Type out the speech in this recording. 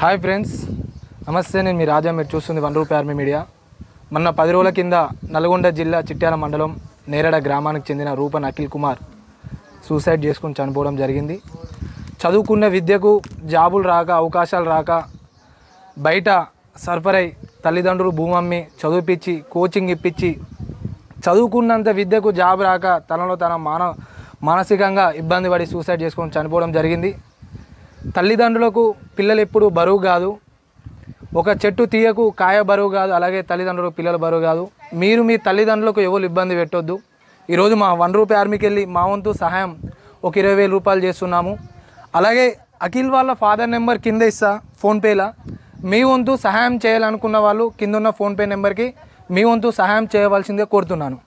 Hi friends. నమస్తే నేను మీ రాజా. మీరు చూస్తుంది వన్ రూపీ ఆర్మీ మీడియా. మొన్న పది రోజుల కింద నల్గొండ జిల్లా చిట్యాల మండలం నేరడ గ్రామానికి చెందిన రూపన్ అఖిల్ కుమార్ సూసైడ్ చేసుకుని చనిపోవడం జరిగింది. చదువుకున్న విద్యకు జాబులు రాక అవకాశాలు రాక బయట సరఫరై తల్లిదండ్రులు భూమమ్మి చదివిపించి కోచింగ్ ఇప్పించి చదువుకున్నంత విద్యకు జాబ్ రాక తనలో తన మాన మానసికంగా ఇబ్బంది పడి సూసైడ్ చేసుకొని చనిపోవడం జరిగింది. తల్లిదండ్రులకు పిల్లలు ఎప్పుడు బరువు కాదు. ఒక చెట్టు తీయకు కాయ బరువు కాదు అలాగే తల్లిదండ్రులకు పిల్లలు బరువు కాదు. మీరు మీ తల్లిదండ్రులకు ఎవరు ఇబ్బంది పెట్టొద్దు. ఈరోజు మా వన్ రూపీ ఆర్మీకి వెళ్ళి మా వంతు సహాయం ఒక ఇరవై వేల రూపాయలు చేస్తున్నాము. అలాగే అఖిల్ వాళ్ళ ఫాదర్ నెంబర్ కింద ఇస్తా ఫోన్పేలా. మీ వంతు సహాయం చేయాలనుకున్న వాళ్ళు కింద ఉన్న ఫోన్పే నెంబర్కి మీ వంతు సహాయం చేయవలసిందే కోరుతున్నాను.